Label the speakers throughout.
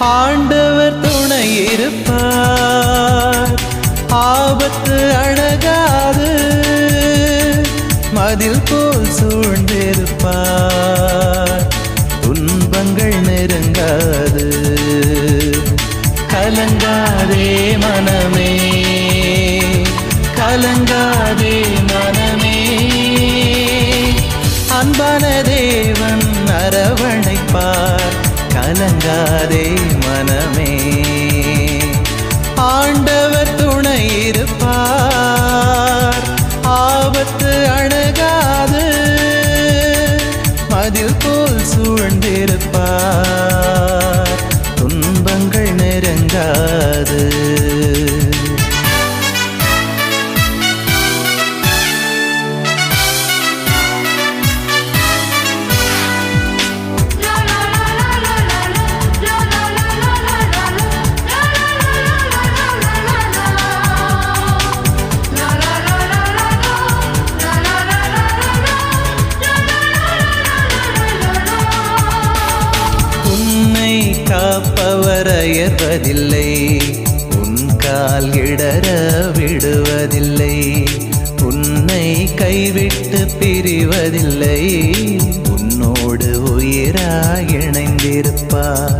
Speaker 1: ஆண்டவர் துணை இருப்பார். ஆபத்து அழகாது மதில் போல் சூழ்ந்திருப்பார். துன்பங்கள் நெருங்காது கலங்காதே மனமே கலங்காதே மனமே. அன்பான தேவன் அயர்வதில்லை உன் கால் இடர விடுவதில்லை. உன்னை கைவிட்டு பிரிவதில்லை. உன்னோடு உயிராய் இணைந்திருப்பார்.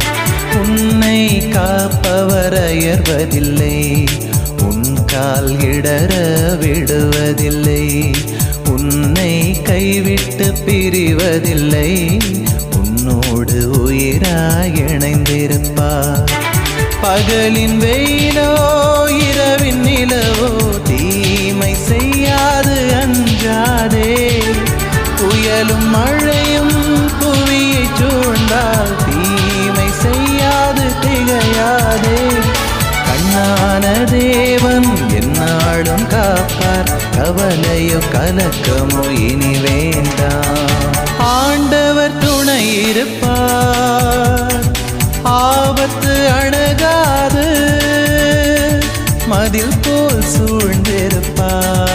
Speaker 1: உன்னை காப்பவர் அயர்வதில்லை. உன் கால் இடர விடுவதில்லை. உன்னை கைவிட்டு பிரிவதில்லை. உன்னோடு உயிராய் இணைந்திருப்பார். பகலின் வெயிலோ இரவின் நிலவோ தீமை செய்யாது அன்றாதே புயலும் மழையும் புவியை சூழ்ந்தால் தீமை செய்யாது திகையாதே. கண்ணான தேவன் என்னாலும் காப்பார் கவலையோ கலக்கமோ இனி வேண்டாம். ஆண்டவர் துணை இருப்பார் love.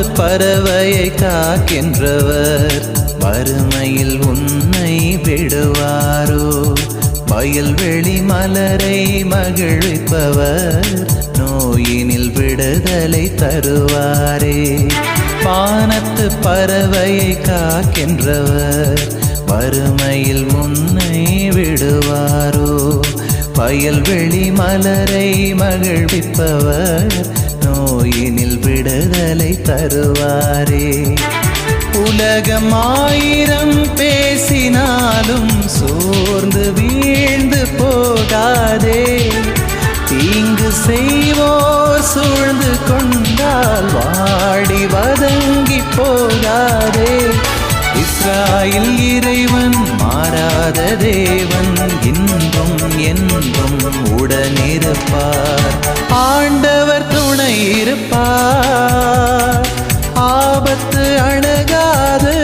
Speaker 1: பறவையை காக்கின்றவர். வறுமையில் உன்னை விடுவாரோ? வயல்வெளி மலரை மகிழ்விப்பவர். நோயினில் விடுதலை தருவாரே. பானத்து பறவையை காக்கின்றவர். வறுமையில் உன்னை விடுவாரோ? வயல்வெளி மலரை மகிழ்விப்பவர். நோயினில் விடுதலை தருவாரே. உலகம் ஆயிரம் பேசினாலும் சோர்ந்து வீழ்ந்து போகாதே. தீங்கு செய்வோர் சூழ்ந்து கொண்டால் என்றும் உடனிருப்பார். ஆண்டவர் துணை இருப்பார். ஆபத்து அணுகாது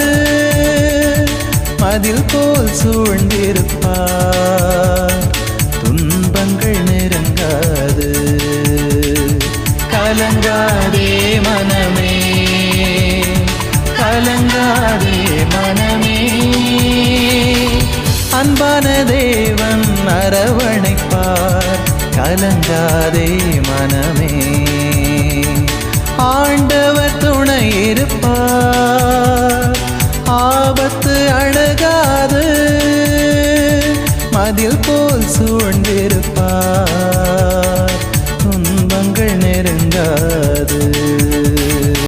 Speaker 1: மதில் போல் சூழ்ந்திருப்பார். துன்பங்கள் நெருங்காது கலங்காதே மனமே கலங்காதே மனமே. அன்பான தேவன் அரவணைப்பார் கலங்காதே மனமே. ஆண்டவர் துணை இருப்பார் ஆபத்து அழகாது மதில் போல் சூழ்ந்திருப்பார் துன்பங்கள் நெருங்காது.